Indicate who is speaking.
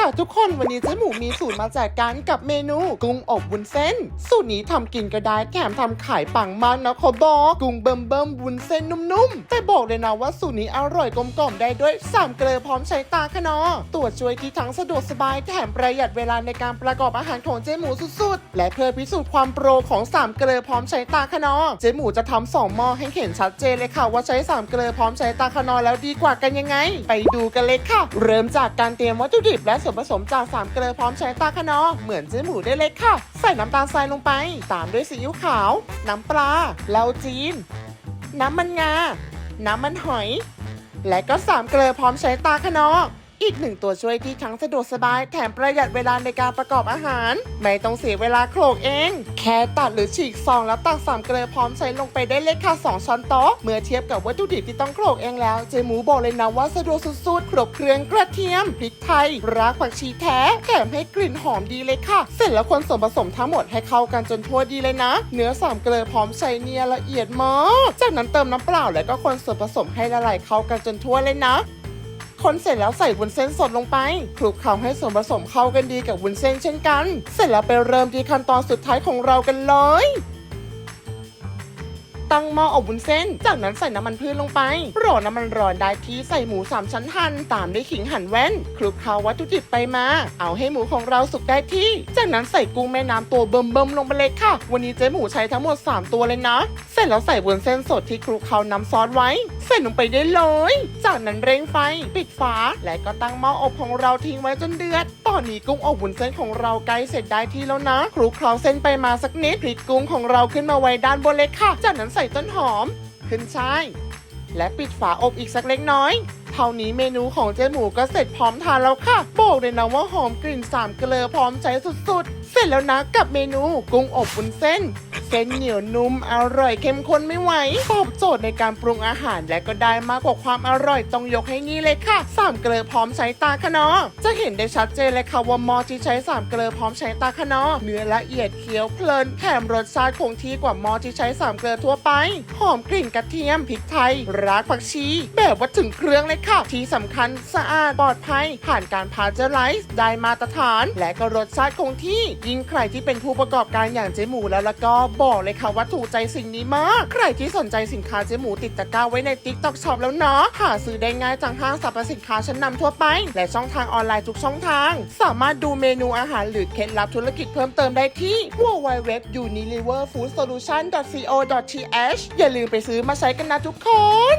Speaker 1: ค่ะทุกคนวันนี้เจ๊หมูมีสูตรมาแจกกันกับเมนู กุ้งอบวุ้นเส้น สูตรนี้ทำกินก็ได้แถมทำขายปังมากนะขอบอกกุ้งเบิ่มเบิ่มวุ้นเส้นนุ่มๆ แต่บอกเลยนะว่าสูตรนี้อร่อยกลมกล่อมได้ด้วยสามเกลือพร้อมใช้ตาขนอตัวช่วยที่ทั้งสะดวกสบายแถมประหยัดเวลาในการประกอบอาหารของเจ๊หมูสุดๆ และเพื่อพิสูจน์ความโปรของสามเกลือพร้อมใช้ตาขนอเจ๊หมูจะทำสองหม้อให้เห็นชัดเจนเลยค่ะว่าใช้สามเกลือพร้อมใช้ตาขนอแล้วดีกว่ากันยังไง ไปดูกันเลยค่ะ เริ่มจากการเตรียมวัตถุดิบและส่วนผสมจากสามเกลือพร้อมใช้ตาขนอเหมือนเจ๊หมูได้เลยค่ะ ใส่น้ำตาลทรายลงไป ตามด้วยซีอิ๊วขาว น้ำปลาเหล้าจีน น้ำมันงา น้ำมันหอย และก็สามเกลือพร้อมใช้ตาขนอ อีกหนึ่งตัวช่วยที่ทั้งสะดวกสบายแถมประหยัดเวลาในการประกอบอาหาร ไม่ต้องเสียเวลาโขลกเอง แค่ตัดหรือฉีกซองแล้วตักสามเกลือพร้อมใส่ลงไปได้เลยค่ะ 2 ช้อนโต๊ะ เมื่อเทียบกับวัตถุดิบที่ต้องโขลกเองแล้ว เจหมูบอกเลยนะว่าสะดวกสุดๆ ครบเครื่องกระเทียมพริกไทย รากผักชีแท้แถมให้กลิ่นหอมดีเลยค่ะ เสร็จแล้วคนส่วนผสมทั้งหมดให้เข้ากันจนทั่วดีเลยนะ เนื้อสามเกลือพร้อมใส่เนียละเอียดมาก จากนั้นเติมน้ำเปล่าแล้วก็คนส่วนผสมให้ละลายเข้ากันจนทั่วเลยนะ คนเสร็จแล้วใส่วุ้นเส้นสดลงไปคลุกเคล้าให้ส่วนผสมเข้ากันดีกับวุ้นเส้นเช่นกัน เสร็จแล้วไปเริ่มที่ขั้นตอนสุดท้ายของเรากันเลย ตั้งหม้ออบวุ้นเส้น จากนั้นใส่น้ำมันพืชลงไปรอน้ำมันร้อนได้ที่ใส่หมูสามชั้นหั่นตามด้วยขิงหั่นแว่นคลุกเคล้าวัตถุดิบไปมา เอาให้หมูของเราสุกได้ที่ จากนั้นใส่กุ้งแม่น้ำตัวเบิ่มๆลงไปเลยค่ะ วันนี้เจ๊หมูใช้ทั้งหมด 3 ตัวเลยนะ เสร็จแล้วใส่วุ้นเส้นสดที่คลุกเคล้าน้ำซอสไว้ ใส่ลงไปได้เลย จากนั้นเร่งไฟ ปิดฝาและก็ตั้งหม้ออบของเราทิ้งไว้จนเดือด ตอนนี้กุ้งอบวุ้นเส้นของเราใกล้เสร็จได้ที่แล้วนะคลุกเคล้าเส้นไปมาสักนิดพลิกกุ้งของเราขึ้นมาไว้ด้านบนเลยค่ะ จากนั้นใส่ต้นหอม ขึ้นช่าย และปิดฝาอบอีกสักเล็กน้อย เท่านี้เมนูของเจ๊หมูก็เสร็จพร้อมทานแล้วค่ะ บอกเลยนะว่าหอมกลิ่นสามเกลือพร้อมใช้สุดๆ เสร็จแล้วนะกับเมนูกุ้งอบวุ้นเส้น เส้นเหนียวนุ่มอร่อยเข้มข้นไม่ไหวตอบโจทย์ในการปรุงอาหารและก็ได้มากกว่าความอร่อยต้องยกให้นี่เลยค่ะสามเกลือพร้อมใช้ตาคะนอจะเห็นได้ชัดเจนเลยค่ะว่าหมอที่ใช้สามเกลือพร้อมใช้ตาคะนอเนื้อละเอียดเคี้ยวเพลินแถมรสชาติคงที่กว่าหมอที่ใช้สามเกลือทั่วไป หอมกลิ่นกระเทียมพริกไทยรากผักชี แบบว่าถึงเครื่องเลยค่ะ ที่สำคัญสะอาดปลอดภัย ผ่านการพาสเจอร์ไลซ์ได้มาตรฐาน และก็รสชาติคงที่ ยิ่งใครที่เป็นผู้ประกอบการอย่างเจ๊หมูแล้วล้วก็บอกเลยค่ะว่าถูกใจสิ่งนี้มาก ใครที่สนใจสินค้าเจ๊หมูติดตะกร้าไว้ใน TikTok Shop แล้วเนาะหาซื้อได้ง่ายจากห้างสรรพสินค้าชั้นนำทั่วไป และช่องทางออนไลน์ทุกช่องทาง สามารถดูเมนูอาหารหรือเคล็ดลับธุรกิจเพิ่มเติมได้ที่ www.unileverfoodsolution.co.th อย่าลืมไปซื้อมาใช้กันนะทุกคน